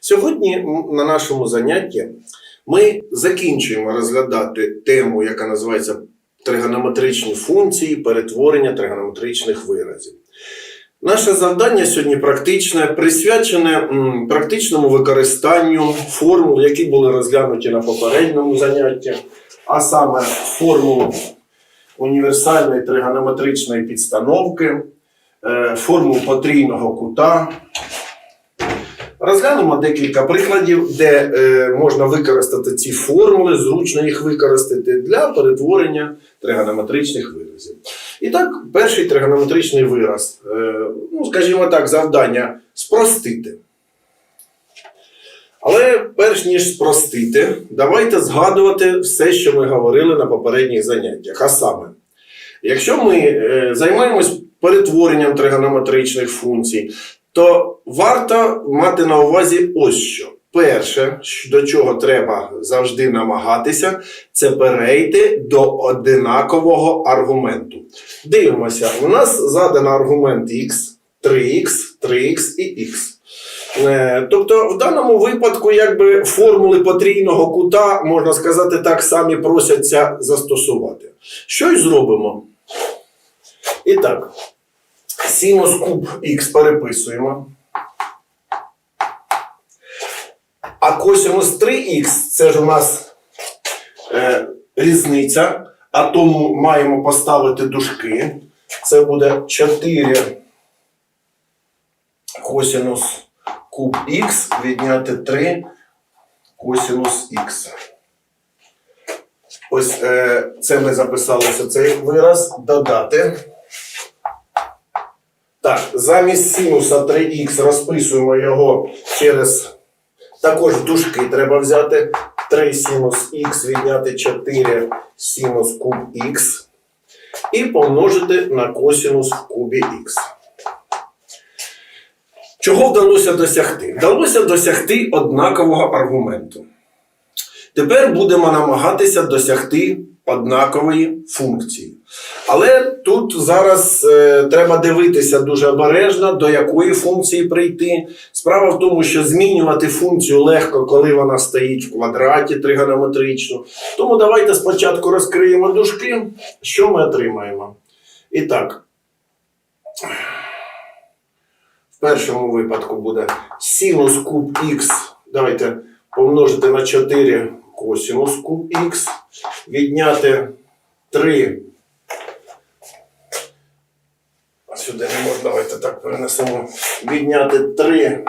Сьогодні на нашому занятті ми закінчуємо розглядати тему, яка називається тригонометричні функції перетворення тригонометричних виразів. Наше завдання сьогодні практичне, присвячене практичному використанню формул, які були розглянуті на попередньому занятті, а саме формулу універсальної тригонометричної підстановки, е, формул потрійного кута. Розглянемо декілька прикладів, де е, можна використати ці формули, зручно їх використати для перетворення тригонометричних виразів. І так, перший тригонометричний вираз, е, ну, скажімо так, завдання спростити. Але перш ніж спростити, давайте згадувати все, що ми говорили на попередніх заняттях. А саме, якщо ми е, займаємось перетворенням тригонометричних функцій, то варто мати на увазі ось що. Перше, до чого треба завжди намагатися, це перейти до одинакового аргументу. Дивимося, у нас заданий аргумент x, 3x, 3x і x. Е, Тобто, в даному випадку, якби формули потрійного кута, можна сказати, так самі просяться застосувати. Що й зробимо? І так, синус куб х переписуємо. А косинус 3х це ж у нас е, різниця, а тому маємо поставити дужки. Це буде 4 косинус куб х відняти 3 косинус х. Ось е, це ми записалося цей вираз. Додати. Так, замість синуса 3х розписуємо його через також дужки треба взяти 3 синус х відняти 4 синус куб х і помножити на косинус в кубі х. Чого вдалося досягти? Вдалося досягти однакового аргументу. Тепер будемо намагатися досягти однакової функції. Але тут зараз е, треба дивитися дуже обережно, до якої функції прийти. Справа в тому, що змінювати функцію легко, коли вона стоїть в квадраті тригонометрично. Тому давайте спочатку розкриємо дужки, що ми отримаємо. І так, в першому випадку буде синус куб х. Давайте помножити на 4 косинус куб х, відняти 3. Сюди не можна, давайте так перенесемо. Відняти 3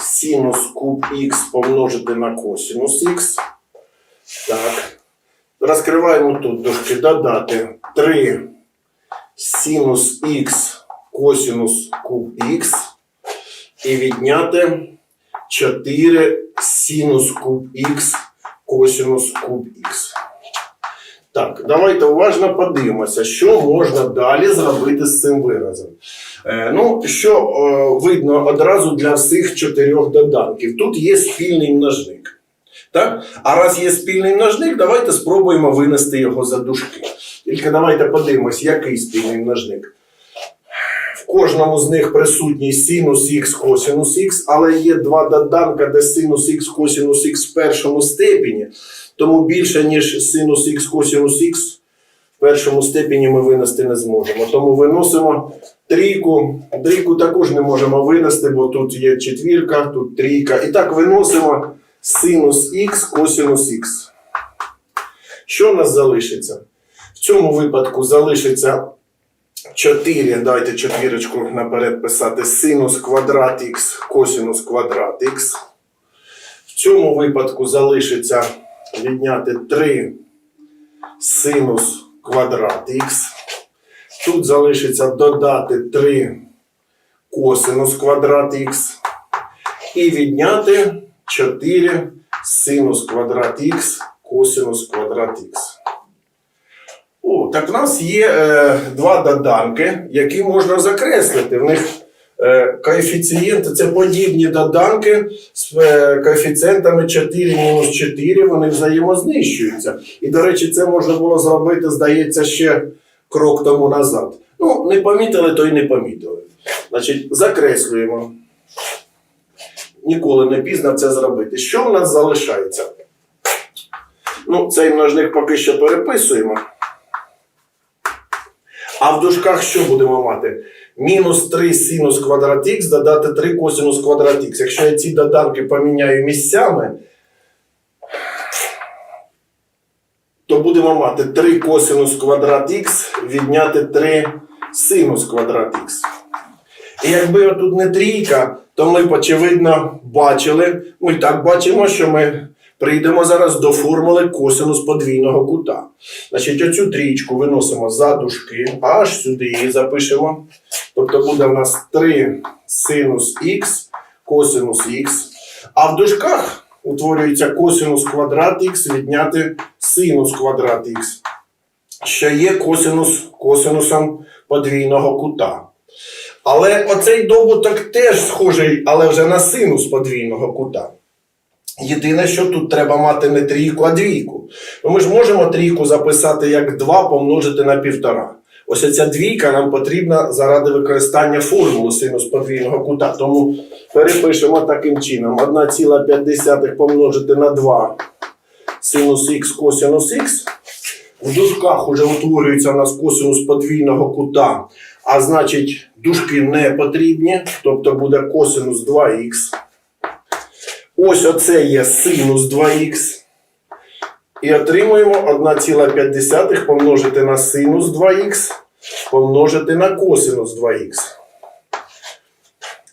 синус куб х помножити на косинус х. Так. Розкриваємо тут дужки. Додати 3 синус х косинус куб х. І відняти 4 синус куб х косинус куб х. Так, давайте уважно подивимося, що можна далі зробити з цим виразом. Е, ну, що е, видно одразу для всіх чотирьох доданків. Тут є спільний множник. Так? А раз є спільний множник, давайте спробуємо винести його за дужки. Тільки давайте подивимось, який спільний множник. Кожному з них присутній синус х, косинус х, але є два доданка, де синус х, косинус х в першому степені. Тому більше, ніж синус х, косинус х в першому степені ми винести не зможемо. Тому виносимо трійку. Трійку також не можемо винести, бо тут є четвірка, тут трійка. І так виносимо синус х, косинус х. Що у нас залишиться? В цьому випадку залишиться 4, давайте четвірочку наперед писати, синус квадрат х, косинус квадрат х. В цьому випадку залишиться відняти 3 синус квадрат х. Тут залишиться додати 3 косинус квадрат х. І відняти 4 синус квадрат х, косинус квадрат х. О, так в нас є е, два доданки, які можна закреслити. В них е, коефіцієнти це подібні доданки з е, коефіцієнтами 4 мінус 4, вони взаємознищуються. І, до речі, це можна було зробити, здається, ще крок тому назад. Ну, не помітили, то й не помітили. Значить, закреслюємо. ніколи не пізно це зробити. Що в нас залишається? Ну, цей множник поки що переписуємо. А в дужках що будемо мати? Мінус 3 синус квадрат х додати 3 косинус квадрат х. Якщо я ці доданки поміняю місцями, то будемо мати 3 косинус квадрат х відняти 3 синус квадрат х. І якби отут не трійка, то ми б, очевидно бачили, ми і так бачимо, що ми прийдемо зараз до формули косинус подвійного кута. Значить, оцю трійку виносимо за дужки, аж сюди її запишемо. Тобто буде в нас 3 синус х, косинус х. А в дужках утворюється косинус квадрат х відняти синус квадрат х, що є косинус косинусом подвійного кута. Але оцей добуток теж схожий, але вже на синус подвійного кута. Єдине, що тут треба мати не трійку, а двійку. Ну, ми ж можемо трійку записати як 2 помножити на півтора. Ось ця двійка нам потрібна заради використання формули синус подвійного кута. Тому перепишемо таким чином: 1,5 помножити на 2 синус х косинус х. В дужках уже утворюється у нас косинус подвійного кута, а значить дужки не потрібні, тобто буде косинус 2х. Ось оце є синус 2х. І отримуємо 1,5 помножити на синус 2х, помножити на косинус 2х.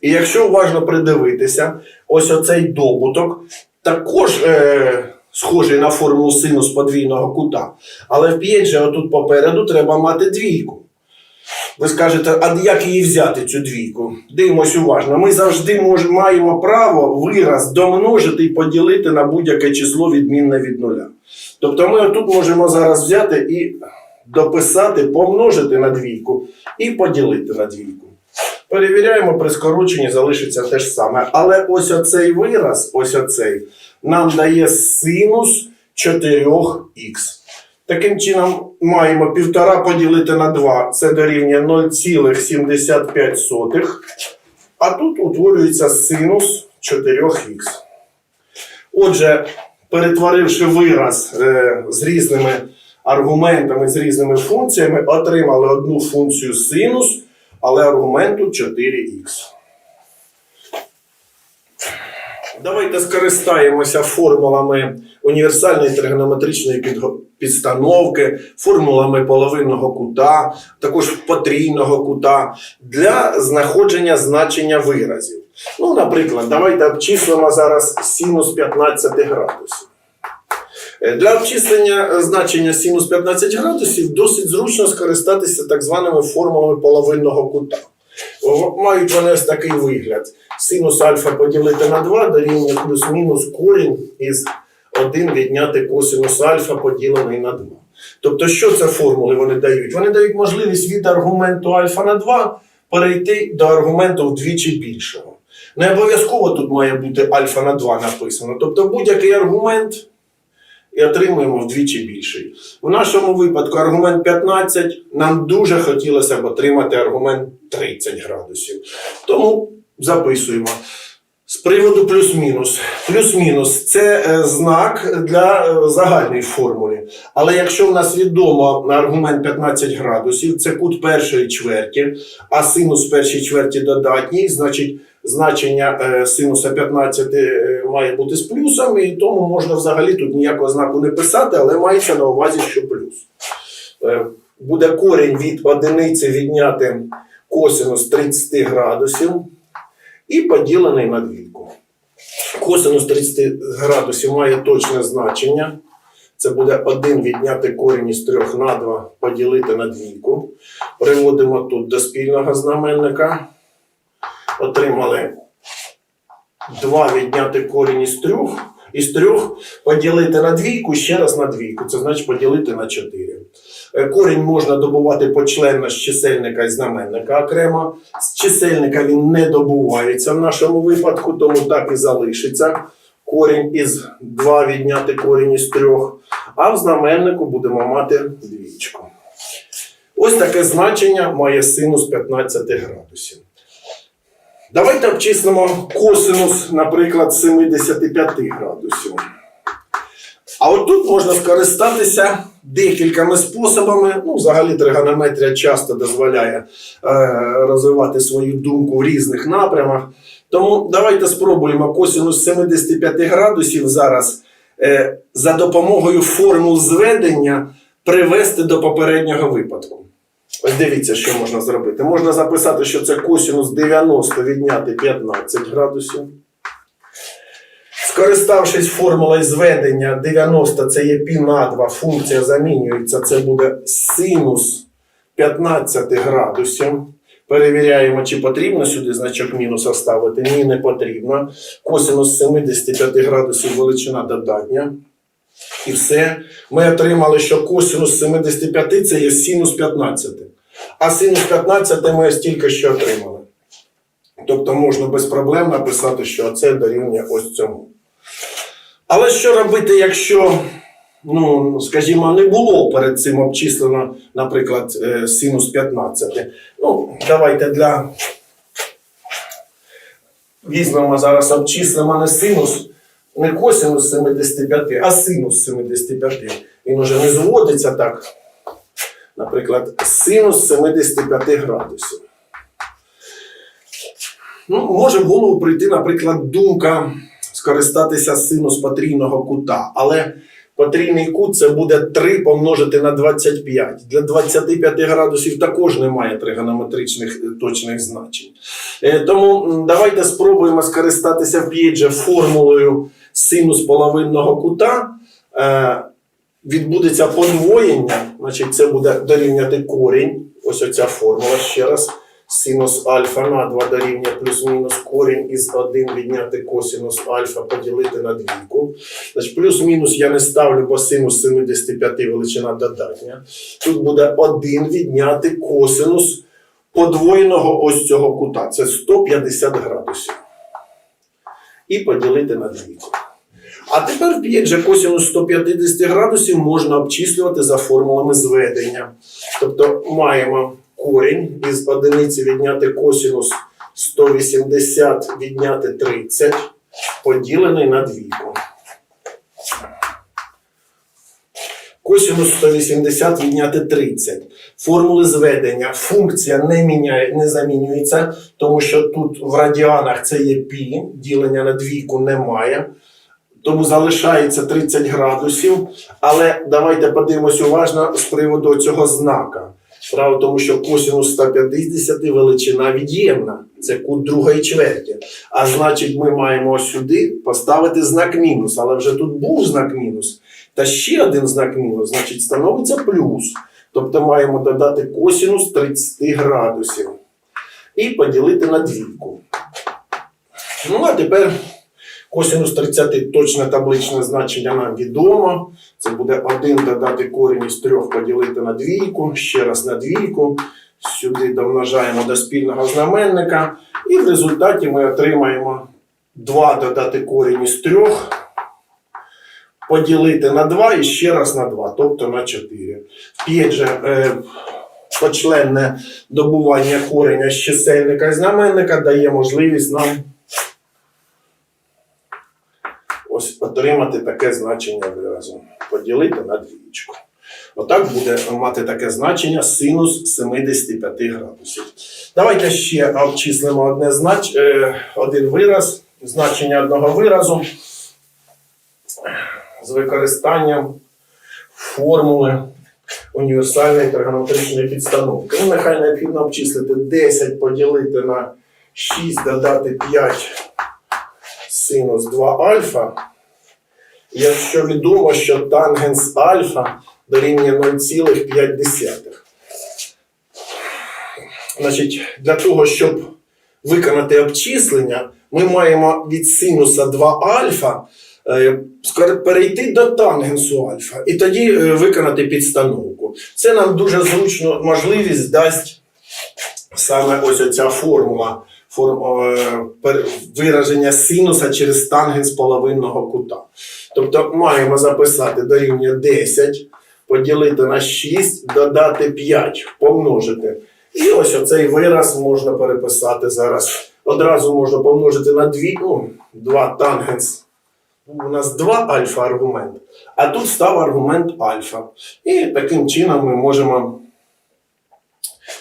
І якщо уважно придивитися, ось оцей добуток також е, схожий на формулу синус подвійного кута. Але вп'ять же отут попереду треба мати двійку. Ви скажете, а як її взяти, цю двійку? Дивимось уважно. Ми завжди мож, маємо право вираз домножити і поділити на будь-яке число відмінне від нуля. Тобто ми отут можемо зараз взяти і дописати, помножити на двійку і поділити на двійку. Перевіряємо, при скороченні залишиться те ж саме. Але ось оцей вираз, ось оцей, нам дає синус 4х. Таким чином, маємо 1,5 поділити на 2, це дорівнює 0,75. А тут утворюється синус 4х. Отже, перетворивши вираз е, з різними аргументами, з різними функціями, отримали одну функцію синус, але аргументу 4х. Давайте скористаємося формулами універсальної тригонометричної підстановки, формулами половинного кута, також потрійного кута для знаходження значення виразів. Ну, наприклад, давайте обчислимо зараз синус 15 градусів. Е, Для обчислення е, значення синус 15 градусів досить зручно скористатися так званими формулами половинного кута. Мають вони ось такий вигляд. Синус альфа поділити на 2 дорівнює плюс-мінус корінь із 1 відняти косинус альфа поділений на 2. Тобто, що це формули вони дають? Вони дають можливість від аргументу альфа на 2 перейти до аргументу вдвічі більшого. Не обов'язково тут має бути альфа на 2 написано. Тобто будь-який аргумент і отримуємо вдвічі більший. У нашому випадку аргумент 15, нам дуже хотілося б отримати аргумент 30 градусів. Тому записуємо. З приводу плюс-мінус. Плюс-мінус це е, знак для е, загальної формули. Але якщо в нас відомо аргумент 15 градусів, це кут першої чверті, а синус першої чверті додатній, значить значення е, синуса 15 е, має бути з плюсом, і тому можна взагалі тут ніякого знаку не писати, але мається на увазі, що плюс. Буде корінь від одиниці відняти косинус 30 градусів і поділений на двійку. Косинус 30 градусів має точне значення. Це буде 1 відняти корінь із 3 на 2 поділити на двійку. Приводимо тут до спільного знаменника. Отримали 2 відняти корінь із 3. Із 3 поділити на двійку, ще раз на двійку. Це значить поділити на 4. Е, Корінь можна добувати почленно з чисельника і знаменника окремо. З чисельника він не добувається в нашому випадку, тому так і залишиться. Корінь із 2 відняти корінь із 3. А в знаменнику будемо мати двічку. Ось таке значення має синус 15 градусів. Давайте обчислимо косинус, наприклад, 75 градусів. А от тут можна скористатися декількома способами. Ну, взагалі тригонометрія часто дозволяє е, розвивати свою думку в різних напрямах. Тому давайте спробуємо косинус 75 градусів зараз е, за допомогою формул зведення привести до попереднього випадку. Ось дивіться, що можна зробити. Можна записати, що це косинус 90 відняти 15 градусів. Скориставшись формулою зведення 90 це є пі на 2, функція замінюється, це буде синус 15 градусів. Перевіряємо, чи потрібно сюди значок мінуса ставити. Ні, не потрібно. Косинус 75 градусів величина додатня. І все. Ми отримали, що косинус 75 це є синус 15. А синус 15 ми ось тільки що отримали. Тобто можна без проблем написати, що це дорівнює ось цьому. Але що робити, якщо, ну, скажімо, не було перед цим обчислено, наприклад, е, синус 15? Ну, давайте для. Візьмемо зараз обчислимо не синус, не косинус 75, а синус 75. Він уже не зводиться так. Наприклад, синус 75 градусів. Ну, може в голову прийти, наприклад, думка скористатися синус потрійного кута, але потрійний кут це буде 3 помножити на 25. Для 25 градусів також немає тригонометричних е, точних значень. Е, Тому давайте спробуємо скористатися вп'ять же формулою синус половинного кута. Е, Відбудеться подвоєння, значить це буде дорівняти корінь. Ось оця формула ще раз. Синус альфа на 2 дорівнює плюс-мінус корінь із 1 відняти косинус альфа поділити на двійку. Значить, плюс-мінус я не ставлю, бо синус 75 величина додатня. Тут буде 1 відняти косинус подвоєного ось цього кута. Це 150 градусів. І поділити на двійку. А тепер п'ять же косинус 150 градусів можна обчислювати за формулами зведення. Тобто маємо корінь із одиниці відняти косинус 180 відняти 30, поділений на двійку. Косинус 180 відняти 30. Формули зведення. Функція не, міняє, не замінюється, тому що тут в радіанах це є пі, ділення на двійку немає. Тому залишається 30 градусів. Але давайте подивимось уважно з приводу цього знака. Справа в тому, що косинус 150 величина від'ємна. Це кут другої чверті. А значить, ми маємо сюди поставити знак мінус. Але вже тут був знак мінус. Та ще один знак мінус, значить, становиться плюс. Тобто маємо додати косинус 30 градусів. І поділити на двійку. Ну, а тепер Косинус 30 точне табличне значення нам відомо. Це буде 1 додати корінь із 3 поділити на двійку, ще раз на двійку. Сюди домножаємо до спільного знаменника. І в результаті ми отримаємо 2 додати корінь із 3, поділити на 2 і ще раз на 2, тобто на 4. П'ять же е, почленне добування кореня з чисельника і знаменника дає можливість нам ось отримати таке значення виразу. Поділити на двічку. Отак буде мати таке значення синус 75 градусів. Давайте ще обчислимо одне знач... е, один вираз, значення одного виразу з використанням формули універсальної тригонометричної підстановки. Ну, нехай необхідно обчислити 10 поділити на 6, додати 5 синус 2 альфа. Якщо відомо, що тангенс альфа дорівнює 0,5. Значить, для того, щоб виконати обчислення, ми маємо від синуса 2 альфа перейти до тангенсу альфа і тоді е, виконати підстановку. Це нам дуже зручно можливість дасть саме ось оця формула форм, е, вираження синуса через тангенс половинного кута. Тобто маємо записати дорівнює 10, поділити на 6, додати 5, помножити. І ось оцей вираз можна переписати зараз одразу можна помножити на 2, ну, 2 тангенс. У нас два альфа аргумент, а тут став аргумент альфа. І таким чином ми можемо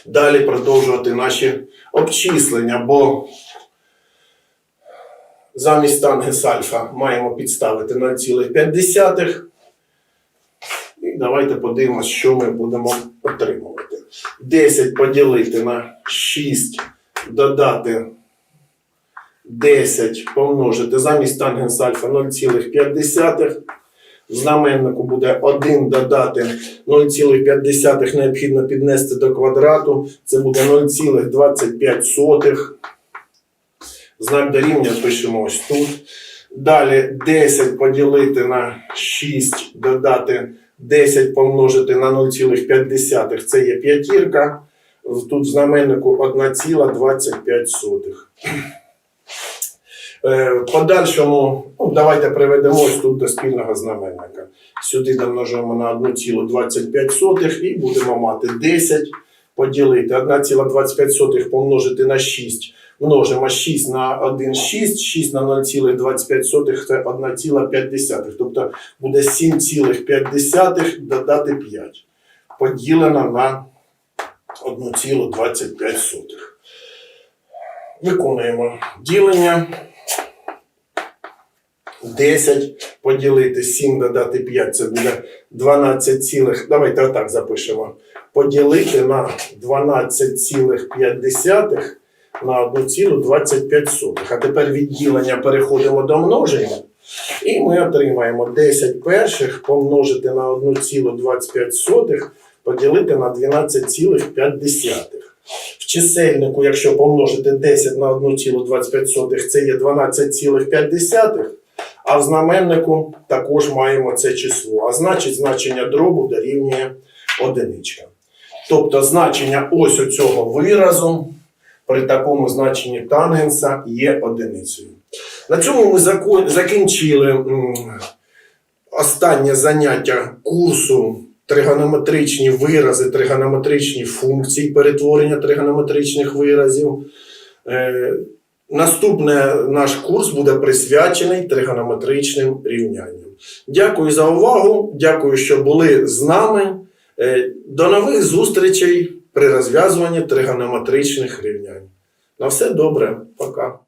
далі продовжувати наші обчислення, бо замість тангенс альфа маємо підставити 0,5. І давайте подивимося, що ми будемо отримувати. 10 поділити на 6, додати 10 помножити замість тангенс альфа 0,5. В знаменнику буде 1 додати 0,5 необхідно піднести до квадрату. Це буде 0,25. Знак дорівнює пишемо ось тут. Далі 10 поділити на 6, додати 10 помножити на 0,5. Це є п'ятірка. Тут в знаменнику 1,25. Е, подальшому, ну, давайте приведемо тут до спільного знаменника. Сюди домножимо на 1,25 і будемо мати 10 поділити 1,25 помножити на 6. Множимо 6 на 1, 6, 6 на 0,25 це 1,5. Тобто буде 7,5 додати 5. Поділено на 1,25. Виконуємо ділення. 10 поділити 7 додати 5, це буде 12, цілих- давайте отак запишемо. Поділити на 12,5 на 1,25. А тепер від ділення переходимо до множення. І ми отримаємо 10 перших помножити на 1,25 поділити на 12,5. В чисельнику, якщо помножити 10 на 1,25, це є 12,5. А в знаменнику також маємо це число. А значить, значення дробу дорівнює одиничка. Тобто значення ось оцього виразу при такому значенні тангенса є одиницею. На цьому ми закінчили останнє заняття курсу тригонометричні вирази, тригонометричні функції, перетворення тригонометричних виразів. Наступний наш курс буде присвячений тригонометричним рівнянням. Дякую за увагу. Дякую, що були з нами. Е, До нових зустрічей при розв'язуванні тригонометричних рівнянь. На все добре. Пока.